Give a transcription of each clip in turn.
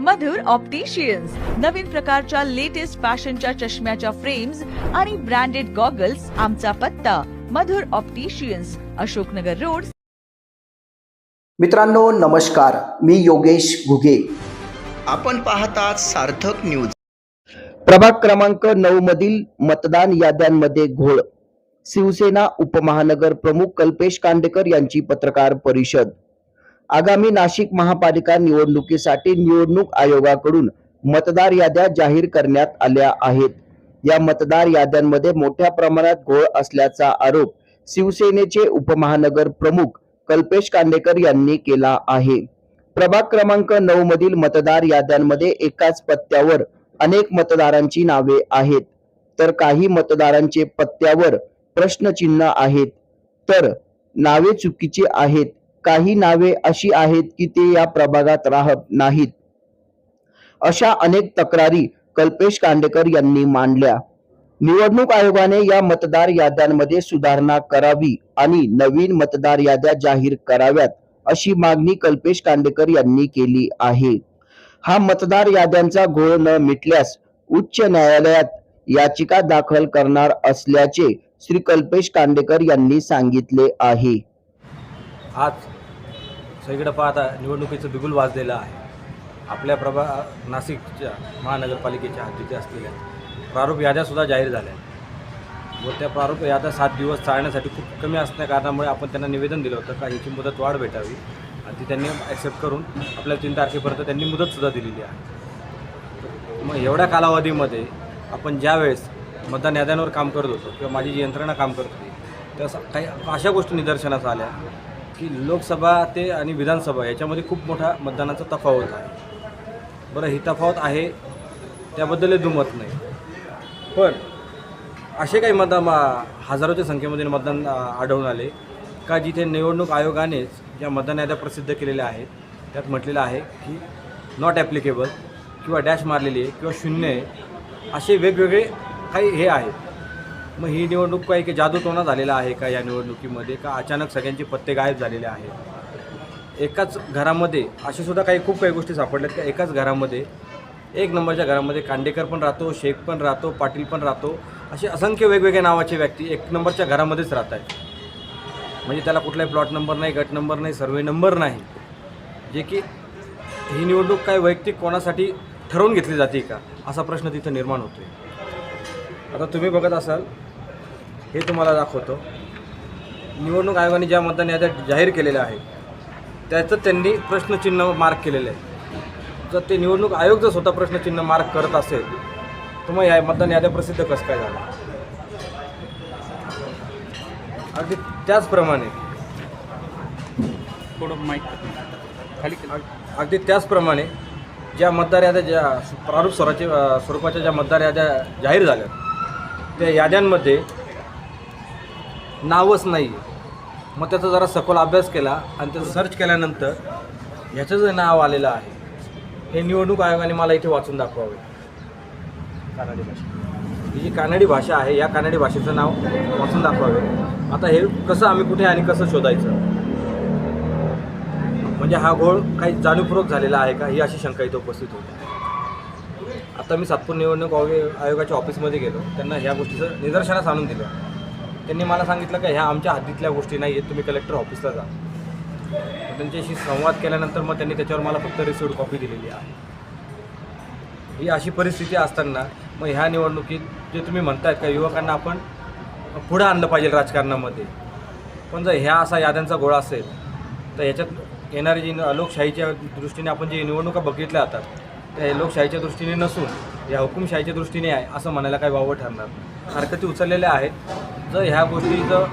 मधुर opticians नवीन प्रकारच्या latest फॅशनच्या चष्म्याच्या फ्रेम्स आणि ब्रँडेड गॉगल्स आमचा पत्ता. Madhur opticians Ashoknagar road. मित्रांनो नमस्कार. मी योगेश घुगे. आपण पाहतात सार्थक न्यूज प्रभाग क्रमांक नऊ मधील मतदान याद्यांमध्ये घोळ. शिवसेना उपमहानगर प्रमुख कल्पेश कांडेकर यांची पत्रकार परिषद. आगामी नाशिक महापालिका निवडणुकीसाठी निवडणूक आयोगाकडून मतदार याद्या जाहीर करण्यात आल्या आहेत. या मतदार याद्यांमध्ये मोठ्या प्रमाणात घोळ असल्याचा आरोप शिवसेनेचे उपमहानगर प्रमुख कल्पेश कांडेकर यांनी केला आहे. प्रभाग क्रमांक नऊ मधील मतदार याद्यांमध्ये एकाच पत्त्यावर अनेक मतदारांची नावे आहेत. तर काही मतदारांचे पत्त्यावर प्रश्नचिन्ह आहेत. तर नावे चुकीची आहेत. काही नावे अशी आहेत की ते या प्रभागात राहत नाहीत. अशा अनेक तक्रारी कल्पेश कांडेकर यांनी मांडल्या. निवडणूक आयोगाने या मतदार याद्यांमध्ये सुधारणा करावी आणि नवीन मतदार याद्या जाहीर कराव्यात अशी मागणी कल्पेश कांडेकर यांनी केली आहे. हा मतदार याद्यांचा घोळ न मिटल्यास उच्च न्यायालयात याचिका दाखल करणार असल्याचे श्री कल्पेश कांडेकर यांनी सांगितले आहे. आज सगळीकडे पाहता निवडणुकीचं बिगुल वाजलेलं आहे. आपल्या प्रभा नाशिकच्या महानगरपालिकेच्या हद्दीत असलेल्या प्रारूप याद्यासुद्धा जाहीर झाल्या. व त्या प्रारूप याद्या सात दिवस चालण्यासाठी खूप कमी असल्या कारणामुळे आपण त्यांना निवेदन दिलं होतं. का ह्याची मुदत वाढ भेटावी आणि ती त्यांनी ॲक्सेप्ट करून आपल्याला तीन तारखेपर्यंत त्यांनी मुदतसुद्धा दिलेली आहे. मग एवढ्या कालावधीमध्ये आपण ज्यावेळेस मतदान याद्यांवर काम करत होतो किंवा माझी जी यंत्रणा काम करत होती त्या काही अशा गोष्टी निदर्शनास आल्या. की लोकसभा ते आणि विधानसभा याच्यामध्ये खूप मोठा मतदानाचा तफावत आहे. बरं ही तफावत आहे त्याबद्दल दुमत नाही. पण असे काही मतदान हजारोच्या संख्येमध्ये मतदान आढळून आले. का जिथे निवडणूक आयोगानेच ज्या मतदान याद्या प्रसिद्ध केलेल्या आहेत त्यात म्हटलेलं आहे की नॉट ॲप्लिकेबल किंवा डॅश मारलेली आहे किंवा शून्य आहे असे वेगवेगळे काही हे आहेत. मग ही निवडणूक काही की जादूटोणा झालेला आहे का या निवडणुकीमध्ये? का अचानक सगळ्यांचे पत्ते गायब झालेले आहेत एकाच घरामध्ये असे सुद्धा काही खूप काही गोष्टी सापडल्यात का? एकाच घरामध्ये एक नंबरच्या घरामध्ये कांडेकर पण राहतो शेख पण राहतो पाटील पण राहतो असे असंख्य वेगवेगळ्या नावाचे व्यक्ती एक नंबरच्या घरामध्येच राहत आहेत. म्हणजे त्याला कुठलाही प्लॉट नंबर नाही गट नंबर नाही सर्वे नंबर नाही. जे की ही निवडणूक काय वैयक्तिक कोणासाठी ठरवून घेतली जाते का? असा प्रश्न तिथं निर्माण होतो आता तुम्ही बघत असाल हे तुम्हाला दाखवतो. निवडणूक आयोगाने ज्या मतदान याद्या जाहीर केलेल्या आहेत त्याचं त्यांनी प्रश्नचिन्ह मार्क केलेलं आहे जर ते निवडणूक आयोग जर स्वतः प्रश्नचिन्ह मार्क करत असेल तर मग या मतदान याद्या प्रसिद्ध कसं काय झालं? अगदी त्याचप्रमाणे थोडं माईक खाली अग- अगदी त्याचप्रमाणे ज्या मतदार याद्या ज्या प्रारूप स्वराचे अ, स्वरूपाच्या ज्या मतदार याद्या जाहीर झाल्या त्या याद्यांमध्ये नावच नाही. मग त्याचा जरा सखोल अभ्यास केला आणि त्याचं सर्च केल्यानंतर ह्याचं जे नाव आलेलं आहे. हे निवडणूक आयोगाने मला इथे वाचून दाखवावे. कानडी भाषा. ही जी कानडी भाषा आहे या कानडी भाषेचं नाव वाचून दाखवावे. आता हे कसं आम्ही कुठे आणि कसं शोधायचं? म्हणजे हा घोळ काही जाणीवपूर्वक झालेला आहे का? ही अशी शंका इथे उपस्थित होती. आता मी सातपूर निवडणूक आयोगाच्या ऑफिसमध्ये गेलो. त्यांना ह्या गोष्टीचं निदर्शनास आणून दिलं. त्यांनी मला सांगितलं का ह्या आमच्या हद्दीतल्या गोष्टी नाही आहेत तुम्ही कलेक्टर ऑफिसला जा. त्यांच्याशी संवाद केल्यानंतर मग त्यांनी त्याच्यावर मला फक्त रिसिव्ड कॉपी दिलेली आहे. ही अशी परिस्थिती असताना मग ह्या निवडणुकीत जे तुम्ही म्हणतायत का युवकांना आपण पुढं आणलं पाहिजे राजकारणामध्ये. पण जर ह्या असा याद्यांचा गोळा असेल तर ह्याच्यात येणारी जी न- लोकशाहीच्या दृष्टीने आपण जे निवडणुका बघितल्या जातात त्या लोकशाहीच्या दृष्टीने नसून या हुकुमशाहीच्या दृष्टीने आहे असं म्हणायला काही वावं ठरणार हरकती उचललेल्या आहेत. जर ह्या गोष्टी जर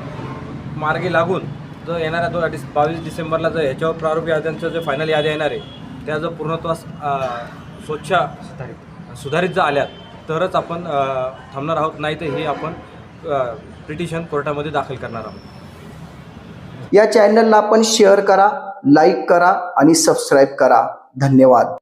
मार्गी लागून जर येणाऱ्या दोन डिस बावीस डिसेंबरला जर ह्याच्यावर प्रारूप याद्यांचं जे फायनल याद्या येणार आहे त्या जर पूर्णत्वास स्वच्छ सुधारित जर आल्यात तरच आपण थांबणार आहोत. नाही तर हे आपण पिटिशन कोर्टामध्ये दाखल करणार आहोत. या चॅनलला आपण शेअर करा लाईक करा आणि सबस्क्राईब करा. धन्यवाद.